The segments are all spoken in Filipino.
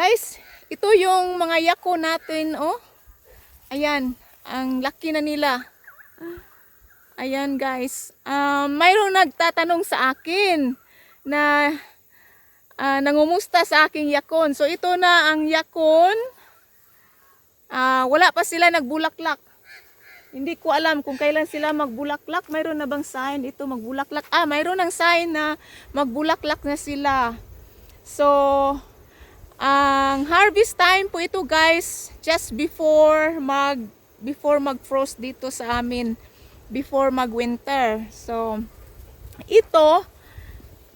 Guys, ito yung mga yako natin, oh. Ayan, ang laki na nila. Ayan, guys. Um, mayroong nagtatanong sa akin na ah, nangumusta sa aking yakon. So, ito na ang yakon. Ah, wala pa sila nagbulaklak. Hindi ko alam kung kailan sila magbulaklak. Mayroon na bang sign ito magbulaklak? Ah, mayroon ng sign na magbulaklak na sila. So, ang harvest time po ito guys, just before mag before mag-frost dito sa amin, before mag-winter. So, ito,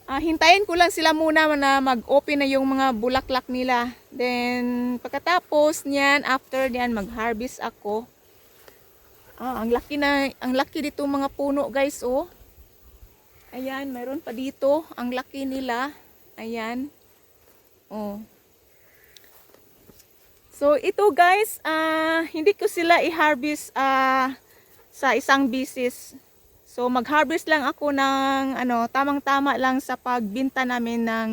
ah, hintayin ko lang sila muna na mag-open na yung mga bulaklak nila. Then, pagkatapos niyan, after niyan, mag-harvest ako. Ah, ang laki na, ang laki dito mga puno guys, oh. Ayan, mayroon pa dito. Ang laki nila. Ayan. Oh. So, ito guys, ah, hindi ko sila i-harvest ah, sa isang bisis. So, mag-harvest lang ako ng ano, tamang-tama lang sa pagbinta namin ng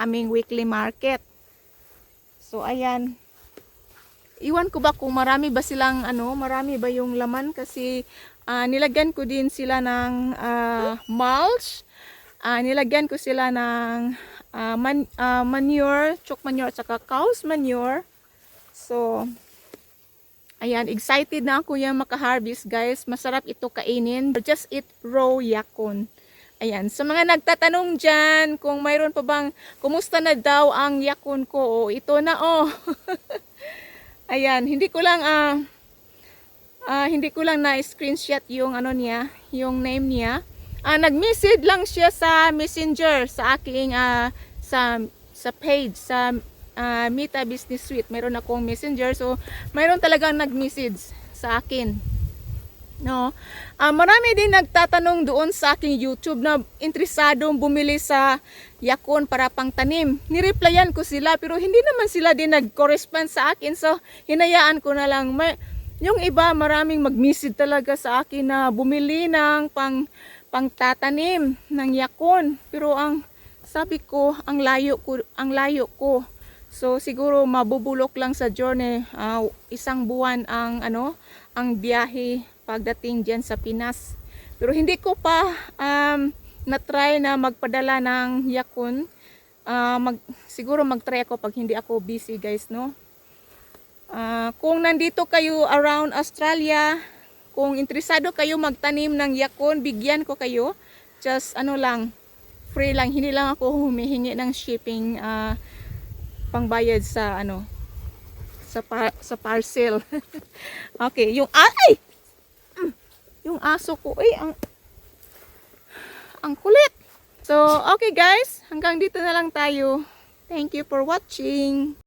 aming weekly market. So, ayan. Iwan ko ba kung marami ba silang ano, marami ba yung laman kasi ah, nilagyan ko din sila ng ah, mulch. Ah, nilagyan ko sila ng ah, man, ah, manure, chalk manure at saka cow's manure. So, ayan, excited na ako yung makaharvest guys. Masarap ito kainin. Just eat raw yakon. Ayan, sa mga nagtatanong dyan kung mayroon pa bang, kumusta na daw ang yakon ko. Oh, ito na oh. Ayan, hindi ko lang ah ah, hindi ko lang na screenshot yung ano niya, yung name niya. Ah, nag-message lang siya sa Messenger sa aking ah, sa sa page sa ah, Mita Business Suite. Meron akong Messenger so mayroon talagang nag-message sa akin. No. Ah, marami din nagtatanong doon sa aking YouTube na interesadong bumili sa yakon para pang tanim. Nireplyan ko sila pero hindi naman sila din nag-correspond sa akin. So, hinayaan ko na lang. May, yung iba maraming mag-message talaga sa akin na bumili ng pang pangtatanim ng yakon. Pero ang sabi ko, ang layo ko, ang layo ko. So siguro mabubulok lang sa journey ah, isang buwan ang ano, ang biyahe pagdating diyan sa Pinas. Pero hindi ko pa um, na-try na magpadala ng yakon. Ah, mag, siguro mag-try ako pag hindi ako busy guys, no? Ah, kung nandito kayo around Australia, kung interesado kayo magtanim ng yakon, bigyan ko kayo. Just ano lang, free lang. Hindi lang ako humihingi ng shipping ah, pangbayad sa ano sa par- sa parcel. okay, yung ay Mm, yung aso ko ay ang ang kulit. So, okay guys, hanggang dito na lang tayo. Thank you for watching.